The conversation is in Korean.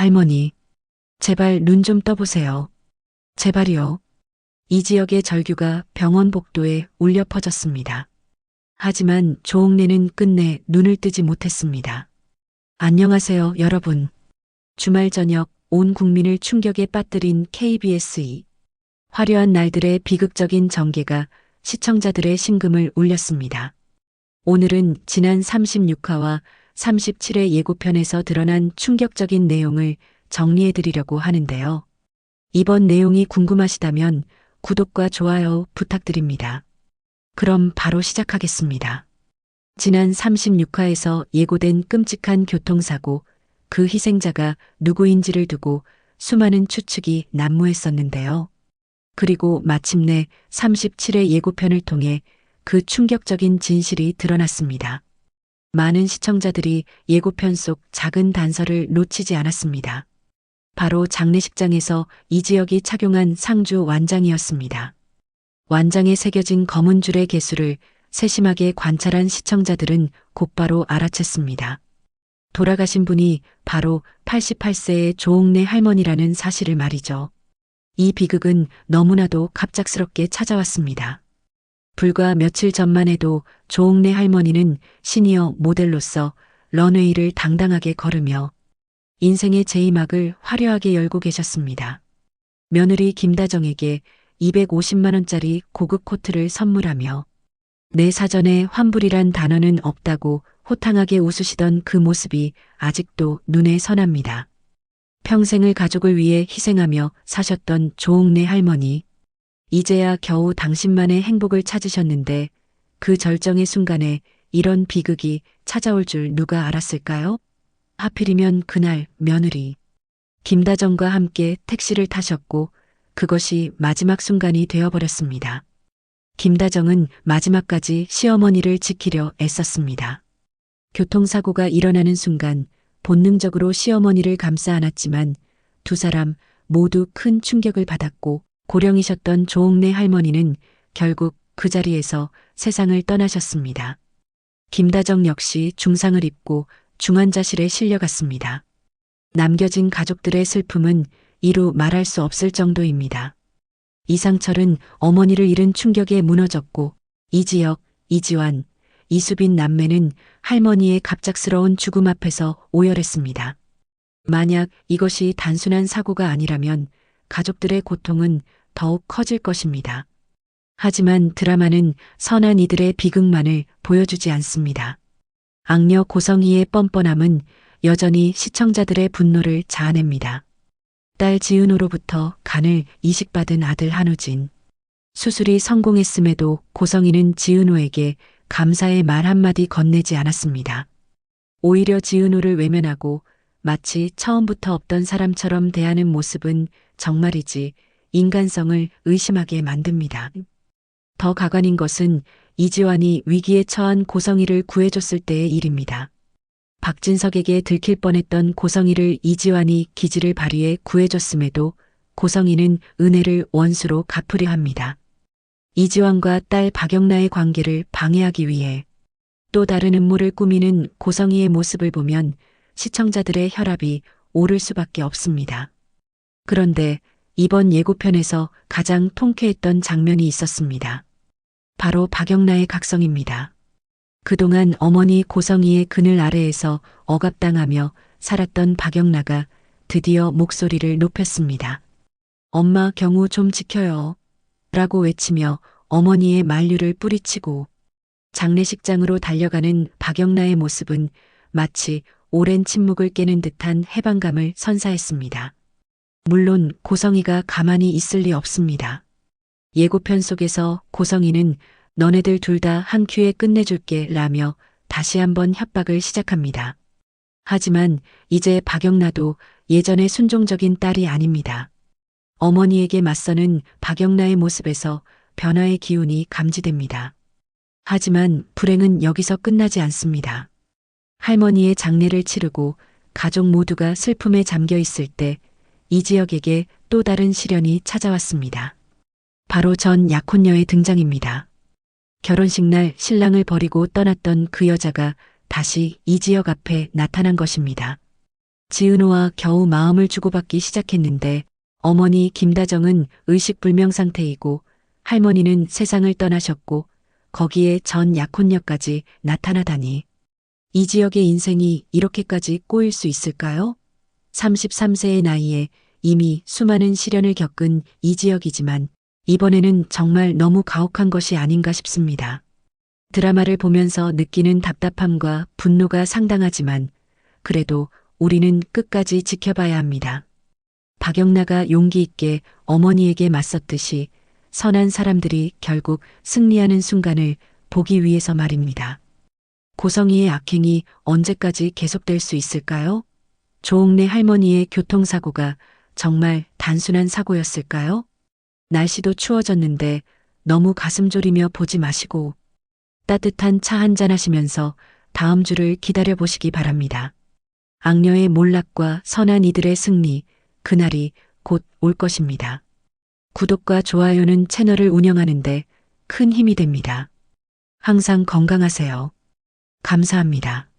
할머니, 제발 눈 좀 떠보세요. 제발이요. 이 지역의 절규가 병원 복도에 울려 퍼졌습니다. 하지만 조옥래는 끝내 눈을 뜨지 못했습니다. 안녕하세요, 여러분. 주말 저녁 온 국민을 충격에 빠뜨린 KBS2. 화려한 날들의 비극적인 전개가 시청자들의 심금을 울렸습니다. 오늘은 지난 36화와 37회 예고편에서 드러난 충격적인 내용을 정리해 드리려고 하는데요. 이번 내용이 궁금하시다면 구독과 좋아요 부탁드립니다. 그럼 바로 시작하겠습니다. 지난 36화에서 예고된 끔찍한 교통사고, 그 희생자가 누구인지를 두고 수많은 추측이 난무했었는데요. 그리고 마침내 37회 예고편을 통해 그 충격적인 진실이 드러났습니다. 많은 시청자들이 예고편 속 작은 단서를 놓치지 않았습니다. 바로 장례식장에서 이 지역이 착용한 상주 완장이었습니다. 완장에 새겨진 검은 줄의 개수를 세심하게 관찰한 시청자들은 곧바로 알아챘습니다. 돌아가신 분이 바로 88세의 조옥래 할머니라는 사실을 말이죠. 이 비극은 너무나도 갑작스럽게 찾아왔습니다. 불과 며칠 전만 해도 조옥래 할머니는 시니어 모델로서 런웨이를 당당하게 걸으며 인생의 제2막을 화려하게 열고 계셨습니다. 며느리 김다정에게 250만원짜리 고급 코트를 선물하며 내 사전에 환불이란 단어는 없다고 호탕하게 웃으시던 그 모습이 아직도 눈에 선합니다. 평생을 가족을 위해 희생하며 사셨던 조옥래 할머니. 이제야 겨우 당신만의 행복을 찾으셨는데 그 절정의 순간에 이런 비극이 찾아올 줄 누가 알았을까요? 하필이면 그날 며느리. 김다정과 함께 택시를 타셨고 그것이 마지막 순간이 되어버렸습니다. 김다정은 마지막까지 시어머니를 지키려 애썼습니다. 교통사고가 일어나는 순간 본능적으로 시어머니를 감싸 안았지만 두 사람 모두 큰 충격을 받았고 고령이셨던 조옥래 할머니는 결국 그 자리에서 세상을 떠나셨습니다. 김다정 역시 중상을 입고 중환자실에 실려갔습니다. 남겨진 가족들의 슬픔은 이루 말할 수 없을 정도입니다. 이상철은 어머니를 잃은 충격에 무너졌고 이지혁, 이지환, 이수빈 남매는 할머니의 갑작스러운 죽음 앞에서 오열했습니다. 만약 이것이 단순한 사고가 아니라면 가족들의 고통은 더욱 커질 것입니다. 하지만 드라마는 선한 이들의 비극만을 보여주지 않습니다. 악녀 고성이의 뻔뻔함은 여전히 시청자들의 분노를 자아냅니다. 딸 지은호로부터 간을 이식받은 아들 한우진. 수술이 성공했음에도 고성이는 지은호에게 감사의 말 한마디 건네지 않았습니다. 오히려 지은호를 외면하고 마치 처음부터 없던 사람처럼 대하는 모습은 정말이지 인간성을 의심하게 만듭니다. 더 가관인 것은 이지환이 위기에 처한 고성이를 구해줬을 때의 일입니다. 박진석에게 들킬 뻔했던 고성이를 이지환이 기지를 발휘해 구해줬음에도 고성이는 은혜를 원수로 갚으려 합니다. 이지환과 딸 박영나의 관계를 방해하기 위해 또 다른 음모를 꾸미는 고성이의 모습을 보면 시청자들의 혈압이 오를 수밖에 없습니다. 그런데 이번 예고편에서 가장 통쾌했던 장면이 있었습니다. 바로 박영나의 각성입니다. 그동안 어머니 고성이의 그늘 아래에서 억압당하며 살았던 박영나가 드디어 목소리를 높였습니다. 엄마 경우 좀 지켜요. 라고 외치며 어머니의 만류를 뿌리치고 장례식장으로 달려가는 박영나의 모습은 마치 오랜 침묵을 깨는 듯한 해방감을 선사했습니다. 물론 고성이가 가만히 있을 리 없습니다. 예고편 속에서 고성이는 너네들 둘 다 한 큐에 끝내줄게 라며 다시 한번 협박을 시작합니다. 하지만 이제 박영나도 예전의 순종적인 딸이 아닙니다. 어머니에게 맞서는 박영나의 모습에서 변화의 기운이 감지됩니다. 하지만 불행은 여기서 끝나지 않습니다. 할머니의 장례를 치르고 가족 모두가 슬픔에 잠겨 있을 때 이지혁에게 또 다른 시련이 찾아왔습니다. 바로 전 약혼녀의 등장입니다. 결혼식 날 신랑을 버리고 떠났던 그 여자가 다시 이지혁 앞에 나타난 것입니다. 지은호와 겨우 마음을 주고받기 시작했는데 어머니 김다정은 의식불명 상태이고 할머니는 세상을 떠나셨고 거기에 전 약혼녀까지 나타나다니. 이 지역의 인생이 이렇게까지 꼬일 수 있을까요? 33세의 나이에 이미 수많은 시련을 겪은 이 지역이지만 이번에는 정말 너무 가혹한 것이 아닌가 싶습니다. 드라마를 보면서 느끼는 답답함과 분노가 상당하지만 그래도 우리는 끝까지 지켜봐야 합니다. 박영나가 용기 있게 어머니에게 맞섰듯이 선한 사람들이 결국 승리하는 순간을 보기 위해서 말입니다. 고성이의 악행이 언제까지 계속될 수 있을까요? 조옥래 할머니의 교통사고가 정말 단순한 사고였을까요? 날씨도 추워졌는데 너무 가슴 졸이며 보지 마시고 따뜻한 차 한잔 하시면서 다음 주를 기다려 보시기 바랍니다. 악녀의 몰락과 선한 이들의 승리, 그날이 곧 올 것입니다. 구독과 좋아요는 채널을 운영하는데 큰 힘이 됩니다. 항상 건강하세요. 감사합니다.